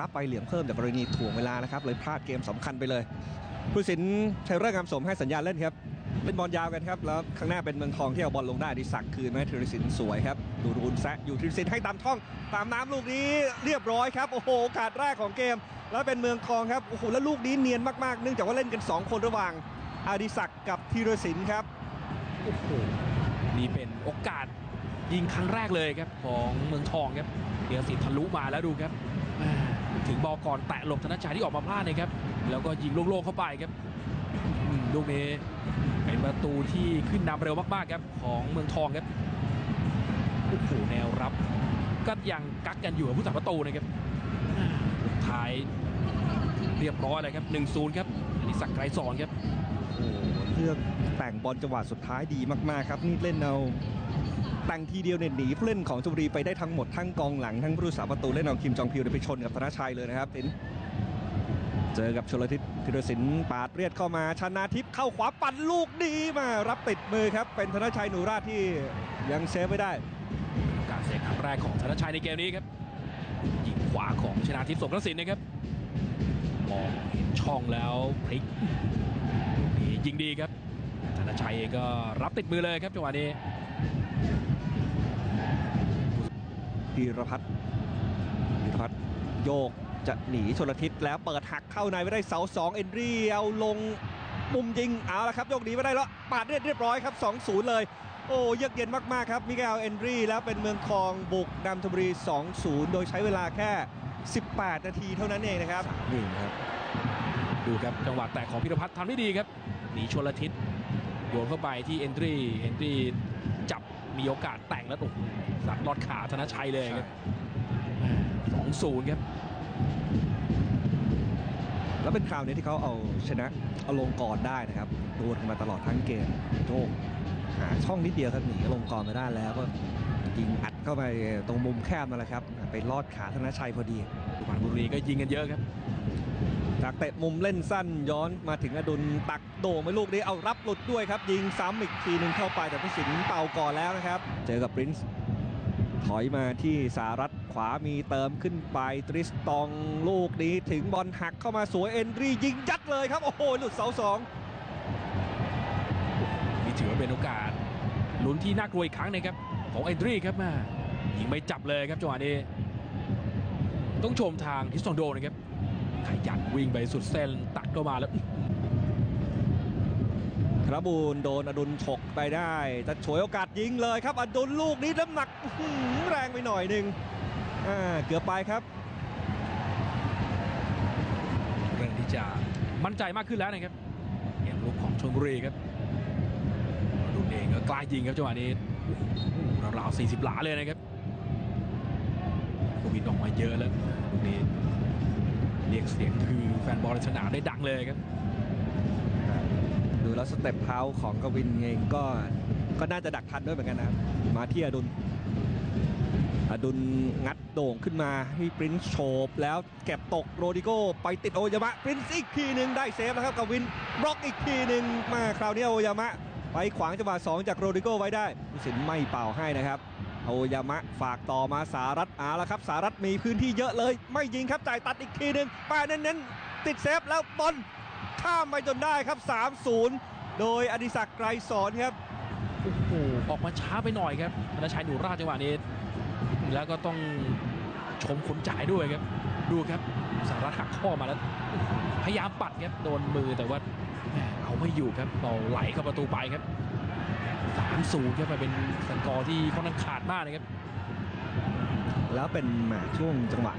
รับใบเหลืองเพิ่มจากกรณีถ่วงเวลานะครับเลยพลาดเกมสำคัญไปเลย ผู้สินชัยเริกงามสมให้สัญญาณเล่นครับเป็นบอลยาวกันครับ แล้วข้างหน้าเป็นเมืองทองที่เอาบอลลงได้อดิศักคืนไหมธีรศิลป์สวยครับ ดูรูนแซะอยู่ธีรศิลป์ให้ตามท่อง ตามน้ำลูกนี้เรียบร้อยครับ โอ้โหโอกาสแรกของเกม แล้วเป็นเมืองทองครับโอ้โหแล้วลูกนี้เนียนมากๆเนื่องจากว่าเล่นกัน 2 คนระหว่างอดิศักกับธีรศิลป์ครับโอ้โหนี่เป็นโอกาสยิงครั้งแรกเลยครับของเมืองทองครับเดียสิทธิ์ทะลุมาแล้วดูครับ ถึงบอลก่อนแตะหลบธนชัยที่ออกมาพลาดนะครับ แล้วก็ยิงโล่งๆเข้าไปครับอืมลูกนี้เป็นประตูที่ขึ้นนำเร็วมากๆครับของเมืองทองครับโอ้โหแนวรับ ก็ยังกักกันอยู่กับผู้สักประตูนะครับอ่าสุดท้ายเรียบร้อยเลยครับ1-0ครับอนิสักไกรสอนครับโอ้โหเลือกแต่งบอลจังหวะสุดท้ายดีมากๆครับ นี่เล่นเอา แต่งทีเดียวเนี่ยหนีผู้เล่นของชมบุรีไปได้ทั้งหมดทั้งกองหลังทั้งผู้รักษาประตูเล่นเอาคิมจองพิวไปชนกับธนชัยเลยนะครับเห็นเจอกับชลทิศธีรศิลป์ปาดเรียดเข้ามาชนาทิพย์เข้าขวาปั่นลูกดีมารับติดมือครับ เป็นธนชัยหนูราชที่ยังเซฟไม่ได้ การเซฟครั้งแรกของธนชัยในเกมนี้ครับยิงขวาของชนาทิพย์สงกระสินนะครับมองเห็นช่องแล้วพลิกนี้ยิงดีครับธนชัยก็รับติดมือเลยครับจังหวะนี้ พีรพัฒน์พีรพัฒน์โยกจะหนีชนละทิศแล้วเปิดหักเข้าในไม่ได้เสาสองเอนรีเอาลงมุมยิงเอาละครับโยกหนีไม่ได้แล้วปาดเรียบเรียบร้อยครับ2-0 เลย โอ้เยือกเย็นมากๆครับมิเกลเอนรีแล้วเป็นเมืองทองบุกนำธนบุรี 2-0 โดยใช้เวลาแค่ 18 นาทีเท่านั้นเองนะครับนี่ครับ ดูครับจังหวะแตะของพิรพัฒน์ทำได้ดีครับ หนีชนละทิศโยนเข้าไปที่เอนทรีเอนทรีจับมีโอกาสแต่งแล้วโอ้โห ลอดขาธนชัยเลยครับสองศูนย์ครับ แล้วเป็นคราวนี้ที่เขาเอาชนะเอาลงกรได้นะครับโดนกันมาตลอดทั้งเกมโจกหาช่องนิดเดียวครับหนีลงกรมาได้แล้วก็ยิงอัดเข้าไปตรงมุมแคบนั่นแหละครับ ไปลอดขาธนชัยพอดีสุพรรณบุรีก็ยิงกันเยอะครับจากเตะมุมเล่นสั้นย้อนมาถึงอดุลตักโด่งไปลูกนี้เอารับหลุดด้วยครับ ยิงซ้ำอีกทีหนึ่งเข้าไปแต่ผู้สินเป่าก่อนแล้วนะครับ เจอกับปรินซ์ ถอยมาที่สารัตขวามีเติมขึ้นไปตริสตองลูกนี้ถึงบอลหักเข้ามาสวยเอนรียิงยัดเลยครับ โอ้โห หลุดเสาสองนี่ถือว่าเป็นโอกาสลุ้นที่น่ากลัวอีกครั้งนึงครับ ของเอนรีครับมายิงไม่จับเลยครับจังหวะนี้ ต้องชมทางทิสตองโดนะครับขยันวิ่งไปสุดเส้นตัดเข้ามาแล้ว ธนบูลโดนอดุลฉกไปได้ จะฉวยโอกาสยิงเลยครับ อดุลลูกนี้น้ำหนักแรงไปหน่อยหนึ่งเกือบไปครับเริ่มที่จะมั่นใจมากขึ้นแล้วนะครับเกมลุกของชลบุรีครับดูเองก็กล้ายิงครับจังหวะนี้ราวๆ40 หลาเลยนะครับกวินออกมาเยอะแล้วลูกนี้เรียกเสียงคือแฟนบอลในสนามได้ดังเลยครับ ดูแล้วสเต็ปเท้าของกวินเองก็ก็น่าจะดักทันด้วยเหมือนกันนะครับมาที่อดุลอดุลงัดโด่งขึ้นมาให้ปรินซ์โฉบแล้วเก็บตกโรดิโกไปติดโอยามะปรินซ์อีกทีหนึ่งได้เซฟแล้วครับกวินบล็อกอีกทีหนึ่งมาคราวนี้โอยามะไปขวางจังหวะสองจากโรดิโกไว้ได้ผู้สินไม่เป่าให้นะครับโอยามะฝากต่อมาสารัตอาแล้วครับ สารัตมีพื้นที่เยอะเลย ไม่ยิงครับจ่ายตัดอีกทีหนึ่งป้าเน้นๆติดเซฟแล้วบอล ข้ามไปจนได้ครับ 3-0 โดยอดิศักดิ์ไกรสอนครับโอ้โหออกมาช้าไปหน่อยครับธนชัยหนูราชจังหวะนี้ แล้วก็ต้องชมคนจ่ายด้วยครับ ดูครับสารัตหักข้อมาแล้ว พยายามปัดครับโดนมือแต่ว่าแหม่เอาไม่อยู่ครับบอลไหลเข้าประตูไปครับสามศูนย์ครับมันเป็นสกอร์ที่ค่อนข้างขาดมากนะครับ แล้วเป็นแหมช่วงจังหวะ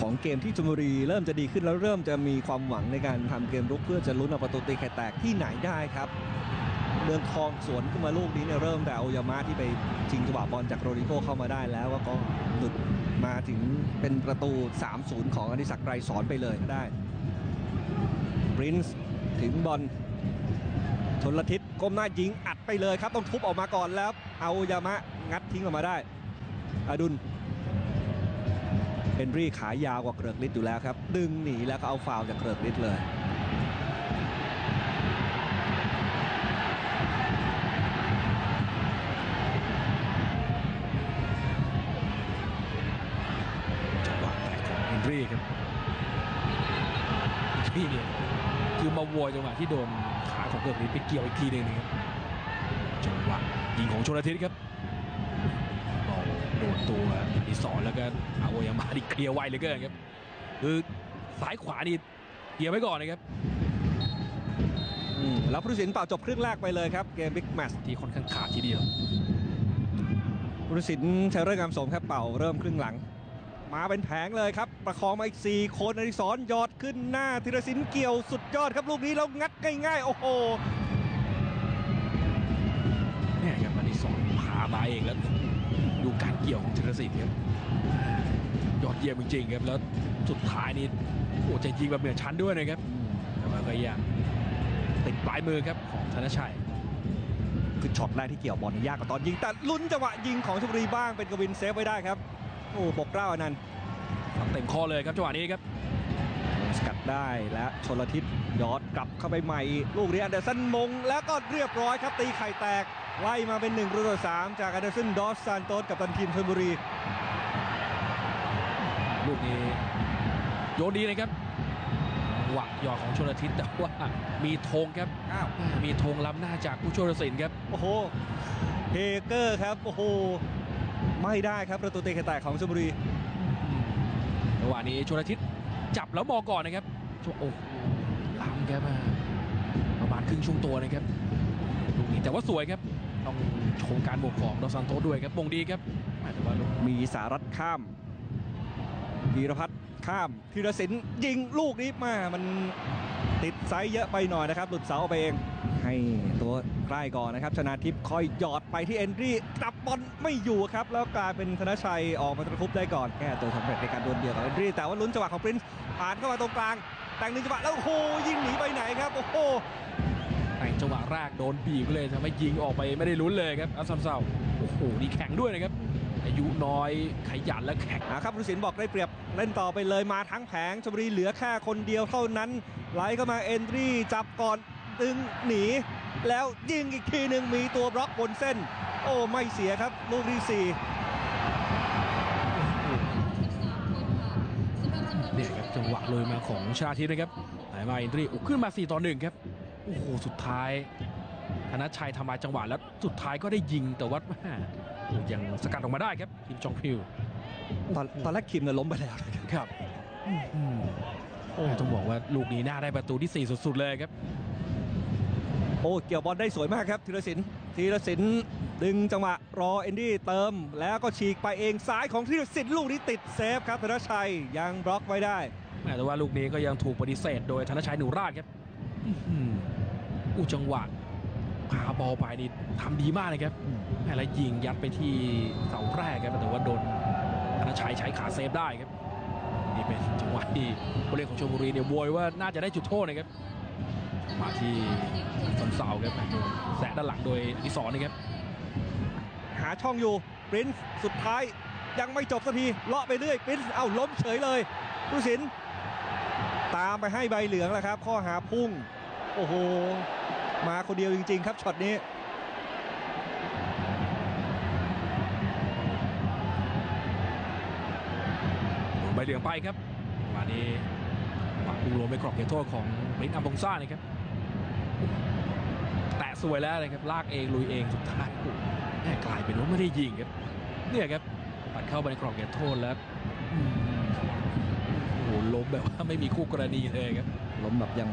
ของเกมที่ชลบุรีเริ่มจะดีขึ้นแล้วเริ่มจะมีความหวังในการทำเกมรุกเพื่อจะลุ้นเอาประตูตีไข่แตกที่ไหนได้ครับ เมืองทองสวนขึ้นมาลูกนี้เนี่ยเริ่มแต่โอยามะที่ไปชิงจังหวะบอลจากโรดิโกเข้ามาได้แล้วก็ก็หลุดมาถึงเป็นประตู 3-0 ของอดิศักไกรสอนไปเลยได้ปรินซ์ถึงบอลชนละทิศก้มหน้ายิงอัดไปเลยครับ ต้องทุบออกมาก่อนแล้ว เอายามะงัดทิ้งออกมาได้อดุล เฮนรี่ขายาวกว่าเกริกฤทธิ์อยู่แล้วครับ ดึงหนีแล้วก็เอาฟาวจากเกริกฤทธิ์เลยจังหวะแตกของเฮนรี่ครับนี่เนี่ยคือมาโวยจังหวะที่โดนขาของเกิดนี้ไปเกี่ยวอีกทีหนึ่งนะครับจังหวะยิงของชนอาทิตย์ครับ โดนตัวอดิศรแล้วก็อาโอยามาดิเคลียร์ไวเหลยเกินครับคือซ้ายขวานี่เคลียร์ไว้ก่อนนะครับอืมแล้วผู้ตัดสินเป่าจบครึ่งแรกไปเลยครับเกมบิ๊กแมตช์ที่ค่อนข้างขาดทีเดียวผู้ตัดสินชัยเริ่มงามสมครับเป่าเริ่มครึ่งหลัง มาเป็นแผงเลยครับ ประคองมาอีก 4 คนอดิศรยอดขึ้นหน้าธีรศิลป์เกี่ยวสุดยอดครับลูกนี้แล้วงัดง่ายๆโอ้โหเนี่ยครับอดิศรพามาเองแล้ว ดูการเกี่ยวของธีรศิลป์ครับยอดเยี่ยมจริงๆครับแล้วสุดท้ายนี่โอ้จะยิงแบบเหนือชั้นด้วยนะครับแต่ว่าก็ยังติดปลายมือครับของธนชัยคือช็อตแรกที่เกี่ยวบอลนี่ยากกว่าตอนยิงแต่ลุ้นจังหวะยิงของชลบุรีบ้างเป็นกวินเซฟไว้ได้ครับโอ้ปกเกล้าอนันต์ทำเต็มข้อเลยครับจังหวะนี้ครับสกัดได้และชนละทิศยอดกลับเข้าไปใหม่ ลูกนี้อันเดอร์สันมง แล้วก็เรียบร้อยครับตีไข่แตก ไล่มาเป็น1ประตูต่อ3จากอันเดอร์สันดอสซานโตสกับตันทีมชลบุรี ลูกนี้โยนดีนะครับหวักหยอดของชนละทิศแต่ว่ามีธงครับอ้าวมีธงล้ำหน้าจากผู้ช่วยตัดสินครับ โอ้โหเฮเกอร์ครับ โอ้โห ไม่ได้ครับประตูตีไข่แตกของชลบุรีจังหวะนี้ชนละทิศจับแล้วมองก่อนนะครับช่วงโอ้โหล้ำครับอ่าประมาณครึ่งช่วงตัวนะครับลูกนี้แต่ว่าสวยครับ ต้องชมการบวกของดอซันโตด้วยครับมงดีครับแต่ว่ามีสารัตข้ามวีรพัฒน์ข้ามธีรศิลป์ยิงลูกนี้มามันติดไซส์เยอะไปหน่อยนะครับ หลุดเสาออกไปเอง ให้ตัวใกล้ก่อนนะครับชนาทิพย์คอยหยอดไปที่เอนรี่จับบอลไม่อยู่ครับ แล้วกลายเป็นธนชัยออกมาตะคุบได้ก่อนแก้ตัวสำเร็จในการดวลเดียวกับเอนรี่ แต่ว่าลุ้นจังหวะของปรินซ์ผ่านเข้ามาตรงกลาง แต่งหนึ่งจังหวะแล้วโอ้โหยิงหนีไปไหนครับโอ้โห แต่งจังหวะแรกโดนบีบเลยทำให้ยิงออกไปไม่ได้ลุ้นเลยครับอัสซัมเซาโอ้โหนี่แข็งด้วยนะครับอายุน้อยขยันและแข็งอ่าครับผู้ตัดสินบอกได้เปรียบเล่นต่อไปเลยมาทั้งแผงชมบุรีเหลือแค่คนเดียวเท่านั้นไหลเข้ามาเอนทรีจับก่อนดึงหนี แล้วยิงอีกทีหนึ่งมีตัวบล็อกบนเส้น โอ้ไม่เสียครับลูกที่สี่เนี่ยครับจังหวะเลยมาของชาทิพย์นะครับไหลมาอินทรีโอ้ขึ้นมา 4 ต่อ 1 ครับ โอ้โหสุดท้ายธนชัยทำลายจังหวะแล้วสุดท้ายก็ได้ยิงแต่ว่าแม่ยังสกัดออกมาได้ครับทีมจองพิวตอนตอนแรกคิมเนี่ยล้มไปแล้วนะครับครับโอ้ต้องบอกว่าลูกนี้น่าได้ประตูที่ 4 สุด ๆ เลยครับ โอ้เกี่ยวบอลได้สวยมากครับธีรศิลป์ธีรศิลป์ดึงจังหวะรอเอนดี้เติม แล้วก็ฉีกไปเองซ้ายของธีรศิลป์ลูกนี้ติดเซฟครับธนชัยยังบล็อกไว้ได้แม้แต่ว่าลูกนี้ก็ยังถูกปฏิเสธโดยธนชัยหนูราชครับ อื้อหืออู้จังหวะพาบอลไปนี่ทำดีมากเลยครับแม่แล้วยิงยัดไปที่เสาแรกครับแต่ว่าโดนธนชัยใช้ขาเซฟได้ครับนี่เป็นจังหวะที่ผู้เล่นของชลบุรีเนี่ยโวยว่าน่าจะได้จุดโทษนะครับมาที่สันเสาครับโดนแซะด้านหลังโดยอดิศรนะครับหาช่องอยู่ปรินซ์สุดท้ายยังไม่จบสักทีเลาะไปเรื่อยปรินซ์เอ้าล้มเฉยเลยผู้ตัดสิน ตามไปให้ใบเหลืองแล้วครับ ข้อหาพุ่ง โอ้โห มาคนเดียวจริง ๆ ครับช็อตนี้ใบเหลืองไปครับวันนี้ปักปูโรไปกรอบเขตโทษของลินอัมบงซ่านะครับ แตะสวยแล้วนะครับ ลากเองลุยเองสุดท้ายแม่กลายเป็นว่าไม่ได้ยิงครับ เนี่ยครับปัดเข้าไปในกรอบเขตโทษแล้ว ล้มแบบว่าไม่มีคู่กรณีเลยครับล้มแบบยัง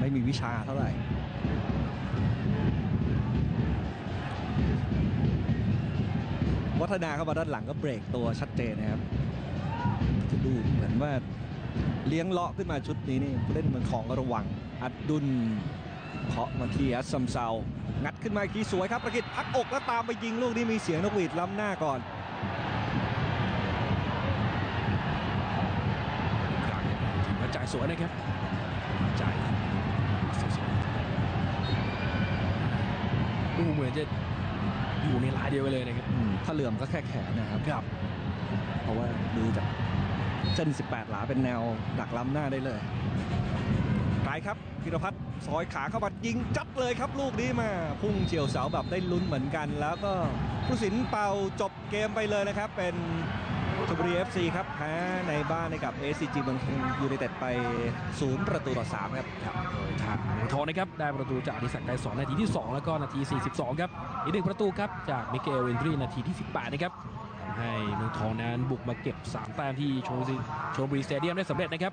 ไม่มีวิชาเท่าไหร่วัฒนาเข้ามาด้านหลังก็เบรกตัวชัดเจนนะครับจะดูเหมือนว่าเลี้ยงเลาะขึ้นมาชุดนี้นี่เล่นเมืองของระวัง อัดดุลเคาะมาที่อัสซัมเซางัดขึ้นมาอีกทีสวยครับประกิตพักอกแล้วตามไปยิงลูกนี้มีเสียงนกหวีดล้ำหน้าก่อน กลางเนี่ยถือว่าจ่าย สวยนะครับจ่ายสวยๆดูเหมือนจะอยู่ในลายเดียวกันเลยนะครับอืมถ้าเหลื่อมก็แค่แขนนะครับครับเพราะว่าดูจากเส้น 18 หลาเป็นแนวดักล้ำหน้าได้เลยไกลครับพิรพัฒน์ซอยขาเข้ามายิงจับเลยครับลูกนี้มา พุ่งเฉียวเสาแบบได้ลุ้นเหมือนกัน แล้วก็ผู้สินเป่าจบเกมไปเลยนะครับ เป็น ชลบุรี FC ครับแพ้ในบ้านให้กับ SCG เมืองทองยูไนเต็ดไป 0 ประตูต่อ 3 ครับครับโดยทางเมืองทองนะครับได้ประตูจากอดิศักดิ์ไกรสอนนาทีที่ 2 แล้วก็นาที 42 ครับ อีกหนึ่งประตูครับจากมิเกลเวนทรีนาทีที่ 18 นะครับทำให้เมืองทองนั้นบุกมาเก็บ 3 แต้มที่โชบุรีโชลบุรีสเตเดียมได้สำเร็จนะครับ